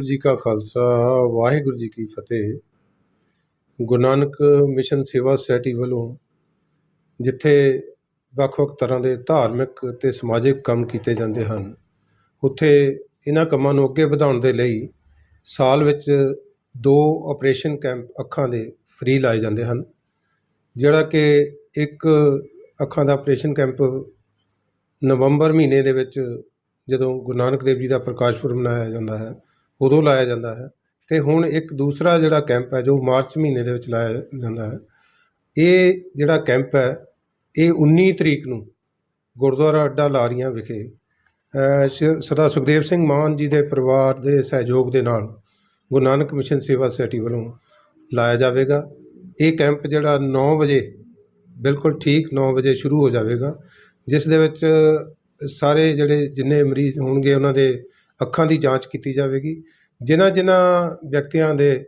ਵਾਹਿਗੁਰੂ ਜੀ ਕਾ ਖਾਲਸਾ, ਵਾਹਿਗੁਰੂ ਜੀ ਕੀ ਫਤਿਹ। ਗੁਰੂ ਨਾਨਕ ਮਿਸ਼ਨ ਸੇਵਾ ਸੁਸਾਇਟੀ ਵੱਲੋਂ ਜਿੱਥੇ ਵੱਖ-ਵੱਖ ਤਰ੍ਹਾਂ ਦੇ ਧਾਰਮਿਕ ਅਤੇ ਸਮਾਜਿਕ ਕੰਮ ਕੀਤੇ ਜਾਂਦੇ ਹਨ, ਉੱਥੇ ਇਹਨਾਂ ਕੰਮਾਂ ਨੂੰ ਅੱਗੇ ਵਧਾਉਣ ਦੇ ਲਈ ਸਾਲ ਵਿੱਚ ਦੋ ਆਪਰੇਸ਼ਨ ਕੈਂਪ ਅੱਖਾਂ ਦੇ ਫ੍ਰੀ ਲਾਏ ਜਾਂਦੇ ਹਨ, ਜਿਹੜਾ ਕਿ ਇੱਕ ਅੱਖਾਂ ਦਾ ਆਪਰੇਸ਼ਨ ਕੈਂਪ ਨਵੰਬਰ ਮਹੀਨੇ ਦੇ ਵਿੱਚ ਜਦੋਂ ਗੁਰੂ ਨਾਨਕ ਦੇਵ ਜੀ ਦਾ ਪ੍ਰਕਾਸ਼ ਪੁਰਬ ਮਨਾਇਆ ਜਾਂਦਾ ਹੈ ਉਦੋਂ ਲਾਇਆ ਜਾਂਦਾ ਹੈ। ਅਤੇ ਹੁਣ ਇੱਕ ਦੂਸਰਾ ਜਿਹੜਾ ਕੈਂਪ ਹੈ, ਜੋ ਮਾਰਚ ਮਹੀਨੇ ਦੇ ਵਿੱਚ ਲਾਇਆ ਜਾਂਦਾ ਹੈ, ਇਹ ਜਿਹੜਾ ਕੈਂਪ ਹੈ, ਇਹ 19 ਤਰੀਕ ਨੂੰ ਗੁਰਦੁਆਰਾ ਅੱਡਾ ਲਾਰੀਆਂ ਵਿਖੇ ਸਰਦਾਰ ਸੁਖਦੇਵ ਸਿੰਘ ਮਾਨ ਜੀ ਦੇ ਪਰਿਵਾਰ ਦੇ ਸਹਿਯੋਗ ਦੇ ਨਾਲ ਗੁਰੂ ਨਾਨਕ ਮਿਸ਼ਨ ਸੇਵਾ ਸੁਸਾਇਟੀ ਵੱਲੋਂ ਲਾਇਆ ਜਾਵੇਗਾ। ਇਹ ਕੈਂਪ ਜਿਹੜਾ 9 ਵਜੇ, ਬਿਲਕੁਲ ਠੀਕ 9 ਵਜੇ ਸ਼ੁਰੂ ਹੋ ਜਾਵੇਗਾ, ਜਿਸ ਦੇ ਵਿੱਚ ਸਾਰੇ ਜਿਹੜੇ ਜਿੰਨੇ ਮਰੀਜ਼ ਹੋਣਗੇ, ਉਹਨਾਂ ਦੇ ਅੱਖਾਂ ਦੀ ਜਾਂਚ ਕੀਤੀ ਜਾਵੇਗੀ। ਜਿਨ੍ਹਾਂ ਜਿਨ੍ਹਾਂ ਵਿਅਕਤੀਆਂ ਦੇ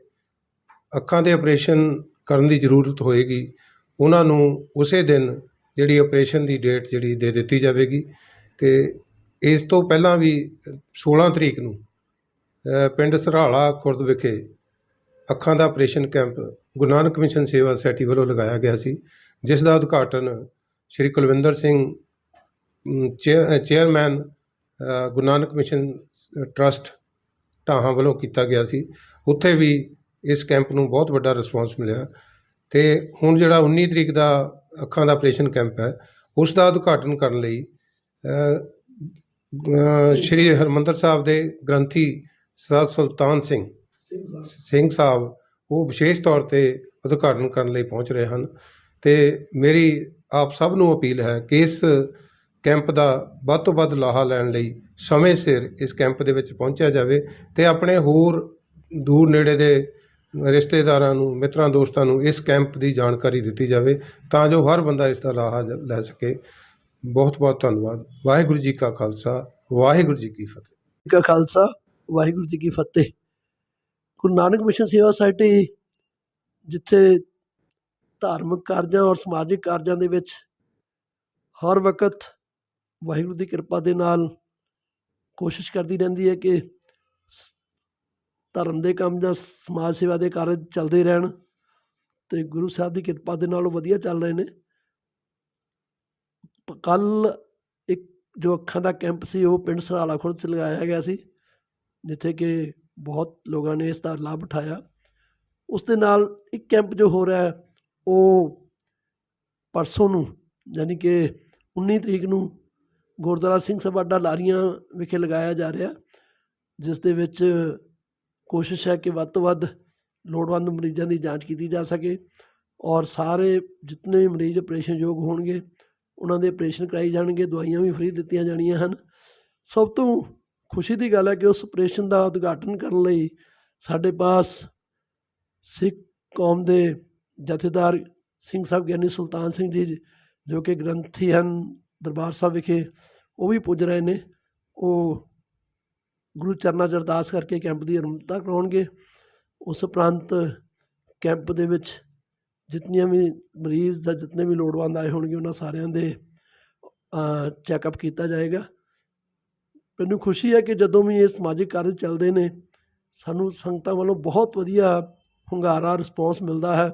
ਅੱਖਾਂ ਦੇ ਆਪਰੇਸ਼ਨ ਕਰਨ ਦੀ ਜ਼ਰੂਰਤ ਹੋਏਗੀ, ਉਹਨਾਂ ਨੂੰ ਉਸੇ ਦਿਨ ਜਿਹੜੀ ਆਪਰੇਸ਼ਨ ਦੀ ਡੇਟ ਜਿਹੜੀ ਦੇ ਦਿੱਤੀ ਜਾਵੇਗੀ ਅਤੇ ਇਸ ਤੋਂ ਪਹਿਲਾਂ ਵੀ 16 ਤਰੀਕ ਨੂੰ ਪਿੰਡ ਸਰਹਾਲਾ ਖੁਰਦ ਵਿਖੇ ਅੱਖਾਂ ਦਾ operation camp Guru Nanak Mission Seva Society ਵੱਲੋਂ ਲਗਾਇਆ ਗਿਆ ਸੀ, ਜਿਸ ਦਾ ਉਦਘਾਟਨ Shri Kulwinder Singh chair- chairman Guru Nanak Mission Trust Dhahan ਵੱਲੋਂ ਕੀਤਾ ਗਿਆ ਸੀ। ਉੱਥੇ ਵੀ ਇਸ ਕੈਂਪ ਨੂੰ ਬਹੁਤ ਵੱਡਾ ਰਿਸਪਾਂਸ ਮਿਲਿਆ। ਤੇ ਹੁਣ ਜਿਹੜਾ 19 ਤਰੀਕ ਦਾ ਅੱਖਾਂ ਦਾ ਆਪਰੇਸ਼ਨ ਕੈਂਪ ਹੈ, ਉਸ ਦਾ ਉਦਘਾਟਨ ਕਰਨ ਲਈ ਸ਼੍ਰੀ ਹਰਮੰਦਰ ਸਾਹਿਬ ਦੇ ਗ੍ਰੰਥੀ ਸਰਦਾਰ ਸੁਲਤਾਨ ਸਿੰਘ ਸਿੰਘ ਸਾਹਿਬ, ਉਹ ਵਿਸ਼ੇਸ਼ ਤੌਰ ਤੇ ਉਦਘਾਟਨ ਕਰਨ ਲਈ ਪਹੁੰਚ ਰਹੇ ਹਨ। ਤੇ ਮੇਰੀ ਆਪ ਸਭ ਨੂੰ ਅਪੀਲ ਹੈ ਕਿ ਇਸ ਕੈਂਪ ਦਾ ਵੱਧ ਤੋਂ ਵੱਧ ਲਾਹਾ ਲੈਣ ਲਈ ਸਮੇਂ ਸਿਰ ਇਸ ਕੈਂਪ ਦੇ ਵਿੱਚ ਪਹੁੰਚਿਆ ਜਾਵੇ ਤੇ ਆਪਣੇ ਹੋਰ ਦੂਰ ਨੇੜੇ ਦੇ ਰਿਸ਼ਤੇਦਾਰਾਂ ਨੂੰ, ਮਿੱਤਰਾਂ, ਦੋਸਤਾਂ ਨੂੰ ਇਸ ਕੈਂਪ ਦੀ ਜਾਣਕਾਰੀ ਦਿੱਤੀ ਜਾਵੇ ਤਾਂ ਜੋ ਹਰ ਬੰਦਾ ਇਸ ਦਾ ਲਾਹਾ ਲੈ ਸਕੇ। ਬਹੁਤ ਬਹੁਤ ਧੰਨਵਾਦ। ਵਾਹਿਗੁਰੂ ਜੀ ਕਾ ਖਾਲਸਾ, ਵਾਹਿਗੁਰੂ ਜੀ ਕੀ ਫਤਿਹ। ਕਾ ਖਾਲਸਾ, ਵਾਹਿਗੁਰੂ ਜੀ ਕੀ ਫਤਿਹ। ਗੁਰੂ ਨਾਨਕ ਮਿਸ਼ਨ ਸੇਵਾ ਸੁਸਾਇਟੀ ਜਿੱਥੇ ਧਾਰਮਿਕ ਕਾਰਜਾਂ ਔਰ ਸਮਾਜਿਕ ਕਾਰਜਾਂ ਦੇ ਵਿੱਚ ਹਰ ਵਕਤ ਵਾਹਿਗੁਰੂ ਦੀ ਕਿਰਪਾ ਦੇ ਨਾਲ ਕੋਸ਼ਿਸ਼ ਕਰਦੀ ਰਹਿੰਦੀ ਹੈ ਕਿ ਧਰਮ ਦੇ ਕੰਮ ਜਾਂ ਸਮਾਜ ਸੇਵਾ ਦੇ ਕਾਰਜ ਚੱਲਦੇ ਰਹਿਣ ਤੇ ਗੁਰੂ ਸਾਹਿਬ ਦੀ ਕਿਰਪਾ ਦੇ ਨਾਲ ਉਹ ਵਧੀਆ ਚੱਲ ਰਹੇ ਨੇ। ਕੱਲ ਇੱਕ ਜੋ ਅੱਖਾਂ ਦਾ ਕੈਂਪ ਸੀ, ਉਹ ਪਿੰਡ ਸਰਾਲਾ ਖੁਰਦ ਚ ਲਗਾਇਆ ਗਿਆ ਸੀ, ਜਿੱਥੇ ਕਿ ਬਹੁਤ ਲੋਕਾਂ ਨੇ ਇਸ ਦਾ ਲਾਭ ਉਠਾਇਆ। ਉਸ ਦੇ ਨਾਲ ਇੱਕ ਕੈਂਪ ਜੋ ਹੋ ਰਿਹਾ ਉਹ ਪਰਸੋਂ ਨੂੰ, ਯਾਨੀ ਕਿ 19 ਤਰੀਕ ਨੂੰ ਗੁਰਦੁਆਰਾ ਸਿੰਘ ਸਭਾਡਾ ਲਾਰੀਆਂ ਵਿਖੇ ਲਗਾਇਆ ਜਾ ਰਿਹਾ, ਜਿਸ ਦੇ ਵਿੱਚ ਕੋਸ਼ਿਸ਼ ਹੈ ਕਿ ਵੱਧ ਤੋਂ ਵੱਧ ਲੋੜਵੰਦ ਮਰੀਜ਼ਾਂ ਦੀ ਜਾਂਚ ਕੀਤੀ ਜਾ ਸਕੇ ਔਰ ਸਾਰੇ ਜਿਤਨੇ ਵੀ ਮਰੀਜ਼ ਆਪਰੇਸ਼ਨ ਯੋਗ ਹੋਣਗੇ, ਉਹਨਾਂ ਦੇ ਆਪਰੇਸ਼ਨ ਕਰਾਈ ਜਾਣਗੇ, ਦਵਾਈਆਂ ਵੀ ਫ੍ਰੀ ਦਿੱਤੀਆਂ ਜਾਣੀਆਂ ਹਨ। ਸਭ ਤੋਂ ਖੁਸ਼ੀ ਦੀ ਗੱਲ ਹੈ ਕਿ ਉਸ ਆਪਰੇਸ਼ਨ ਦਾ ਉਦਘਾਟਨ ਕਰਨ ਲਈ ਸਾਡੇ ਪਾਸ ਸਿੱਖ ਕੌਮ ਦੇ ਜਥੇਦਾਰ ਸਿੰਘ ਸਾਹਿਬ ਗਿਆਨੀ ਸੁਲਤਾਨ ਸਿੰਘ ਜੀ, ਜੋ ਕਿ ਗ੍ਰੰਥੀ ਹਨ ਦਰਬਾਰ ਸਾਹਿਬ ਵਿਖੇ ਉਹ ਵੀ ਪੁੱਜ ਰਹੇ ਨੇ। ਉਹ ਗੁਰੂ ਚਰਨਾਂ 'ਚ ਅਰਦਾਸ ਕਰਕੇ ਕੈਂਪ ਦੀ ਅਰੰਭਤਾ ਕਰਾਉਣਗੇ। ਉਸ ਉਪਰੰਤ ਕੈਂਪ ਦੇ ਵਿੱਚ ਜਿਤਨੀਆਂ ਵੀ ਮਰੀਜ਼ ਜਾਂ ਜਿਤਨੇ ਵੀ ਲੋੜਵੰਦ ਆਏ ਹੋਣਗੇ, ਉਹਨਾਂ ਸਾਰਿਆਂ ਦੇ ਚੈੱਕਅਪ ਕੀਤਾ ਜਾਏਗਾ। ਮੈਨੂੰ ਖੁਸ਼ੀ ਹੈ ਕਿ ਜਦੋਂ ਵੀ ਇਹ ਸਮਾਜਿਕ ਕਾਰਜ ਚੱਲਦੇ ਨੇ, ਸਾਨੂੰ ਸੰਗਤਾਂ ਵੱਲੋਂ ਬਹੁਤ ਵਧੀਆ ਹੁੰਗਾਰਾ ਰਿਸਪੌਂਸ ਮਿਲਦਾ ਹੈ।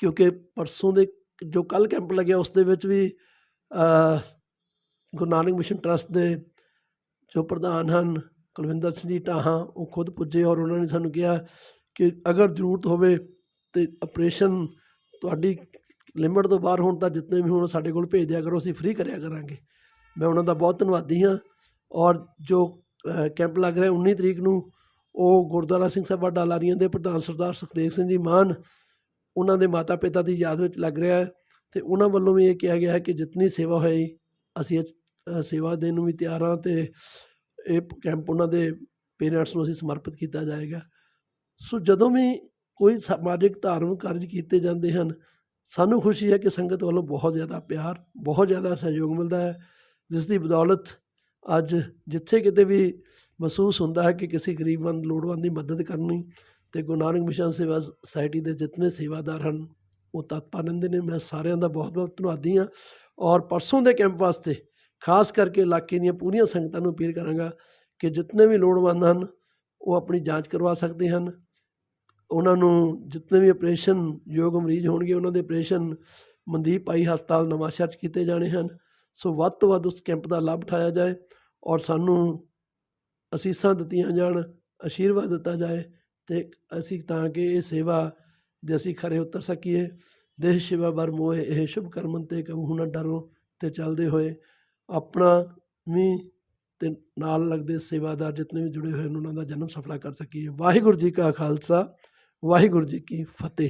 ਕਿਉਂਕਿ ਪਰਸੋਂ ਦੇ ਜੋ ਕੱਲ ਕੈਂਪ ਲੱਗਿਆ, ਉਸ ਦੇ ਵਿੱਚ ਵੀ ਗੁਰੂ ਨਾਨਕ ਮਿਸ਼ਨ ਟਰਸਟ ਦੇ ਜੋ ਪ੍ਰਧਾਨ ਹਨ ਕੁਲਵਿੰਦਰ ਸਿੰਘ ਜੀ ਟਾਹਾਂ ਉਹ ਖੁਦ ਪੁੱਜੇ ਔਰ ਉਹਨਾਂ ਨੇ ਸਾਨੂੰ ਕਿਹਾ ਕਿ ਅਗਰ ਜ਼ਰੂਰਤ ਹੋਵੇ ਤੇ ਆਪਰੇਸ਼ਨ ਤੁਹਾਡੀ ਲਿਮਟ ਤੋਂ ਬਾਹਰ ਹੋਣ ਤਾਂ ਜਿੰਨੇ ਵੀ ਹੋਣ ਸਾਡੇ ਕੋਲ ਭੇਜ ਦਿਆ ਕਰੋ ਅਸੀਂ ਫ੍ਰੀ ਕਰਿਆ ਕਰਾਂਗੇ। ਮੈਂ ਉਹਨਾਂ ਦਾ ਬਹੁਤ ਧੰਨਵਾਦੀ ਹਾਂ ਔਰ ਜੋ ਕੈਂਪ ਲੱਗ ਰਿਹਾ 19 ਤਰੀਕ ਨੂੰ ਉਹ ਗੁਰਦੁਆਰਾ ਸਿੰਘ ਸਭਾ ਡਾਲਾਰੀਆਂ ਦੇ ਪ੍ਰਧਾਨ ਸਰਦਾਰ ਸੁਖਦੇਵ ਸਿੰਘ ਜੀ ਮਾਨ ਉਹਨਾਂ ਦੇ ਮਾਤਾ ਪਿਤਾ ਦੀ ਯਾਦ ਵਿੱਚ ਲੱਗ ਰਿਹਾ ਹੈ ਤੇ ਉਹਨਾਂ ਵੱਲੋਂ ਵੀ ਇਹ ਕਿਹਾ ਗਿਆ ਹੈ ਕਿ ਜਿਤਨੀ ਸੇਵਾ ਹੋਈ ਅਸੀਂ ਅ, ਸੇਵਾ ਦੇਣ ਨੂੰ ਵੀ ਤਿਆਰ ਹਾਂ ਅਤੇ ਇਹ ਕੈਂਪ ਉਹਨਾਂ ਦੇ ਪੇਰੈਂਟਸ ਨੂੰ ਅਸੀਂ ਸਮਰਪਿਤ ਕੀਤਾ ਜਾਏਗਾ। ਸੋ ਜਦੋਂ ਵੀ ਕੋਈ ਸਮਾਜਿਕ ਧਾਰਮਿਕ ਕਾਰਜ ਕੀਤੇ ਜਾਂਦੇ ਹਨ, ਸਾਨੂੰ ਖੁਸ਼ੀ ਹੈ ਕਿ ਸੰਗਤ ਵੱਲੋਂ ਬਹੁਤ ਜ਼ਿਆਦਾ ਪਿਆਰ, ਬਹੁਤ ਜ਼ਿਆਦਾ ਸਹਿਯੋਗ ਮਿਲਦਾ ਹੈ, ਜਿਸ ਦੀ ਬਦੌਲਤ ਅੱਜ ਜਿੱਥੇ ਕਿਤੇ ਵੀ ਮਹਿਸੂਸ ਹੁੰਦਾ ਹੈ ਕਿ ਕਿਸੇ ਗਰੀਬਵੰਦ ਲੋੜਵੰਦ ਦੀ ਮਦਦ ਕਰਨੀ ਤੇ ਗੁਰੂ ਨਾਨਕ ਮਿਸ਼ਨ ਸੇਵਾ ਸੁਸਾਇਟੀ ਦੇ ਜਿਤਨੇ ਸੇਵਾਦਾਰ ਹਨ, ਉਹ ਤਤਪਰ ਰਹਿੰਦੇ ਨੇ। ਮੈਂ ਸਾਰਿਆਂ ਦਾ ਬਹੁਤ ਬਹੁਤ ਧੰਨਵਾਦੀ ਹਾਂ ਔਰ ਪਰਸੋਂ ਦੇ ਕੈਂਪ ਵਾਸਤੇ ਖਾਸ ਕਰਕੇ ਇਲਾਕੇ ਦੀਆਂ ਪੂਰੀਆਂ ਸੰਗਤਾਂ ਨੂੰ ਅਪੀਲ ਕਰਾਂਗਾ ਕਿ ਜਿਤਨੇ ਵੀ ਲੋੜਵੰਦ ਹਨ, ਉਹ ਆਪਣੀ ਜਾਂਚ ਕਰਵਾ ਸਕਦੇ ਹਨ। ਉਹਨਾਂ ਨੂੰ ਜਿਤਨੇ ਵੀ ਆਪਰੇਸ਼ਨ ਯੋਗ ਮਰੀਜ਼ ਹੋਣਗੇ, ਉਹਨਾਂ ਦੇ ਆਪਰੇਸ਼ਨ ਮਨਦੀਪ ਆਈ ਹਸਪਤਾਲ ਨਵਾਂਸ਼ਹਿਰ 'ਚ ਕੀਤੇ ਜਾਣੇ ਹਨ। ਸੋ ਵੱਧ ਤੋਂ ਵੱਧ ਉਸ ਕੈਂਪ ਦਾ ਲਾਭ ਉਠਾਇਆ ਜਾਏ ਔਰ ਸਾਨੂੰ ਅਸੀਸਾਂ ਦਿੱਤੀਆਂ ਜਾਣ ਆਸ਼ੀਰਵਾਦ ਦਿੱਤਾ ਜਾਏ ਅਤੇ ਅਸੀਂ ਤਾਂ ਕਿ ਇਹ ਸੇਵਾ ਦੇ ਅਸੀਂ ਖਰੇ ਉਤਰ ਸਕੀਏ। ਦੇਸ਼ ਸੇਵਾ ਬਰ ਮੋਏ ਇਹ ਸ਼ੁਭ ਕਰਮਨ ਤੇ ਕਬਹੂ ਨਾ ਡਰੋ ਤੇ ਚੱਲਦੇ ਹੋਏ। ਆਪਣਾ ਵੀ ਅਤੇ ਨਾਲ ਲੱਗਦੇ ਸੇਵਾਦਾਰ ਜਿਤਨੇ ਵੀ ਜੁੜੇ ਹੋਏ ਹਨ ਉਹਨਾਂ ਦਾ ਜਨਮ ਸਫਲਾ ਕਰ ਸਕੀਏ। ਵਾਹਿਗੁਰੂ ਜੀ ਕਾ ਖਾਲਸਾ, ਵਾਹਿਗੁਰੂ ਜੀ ਕੀ ਫਤਿਹ।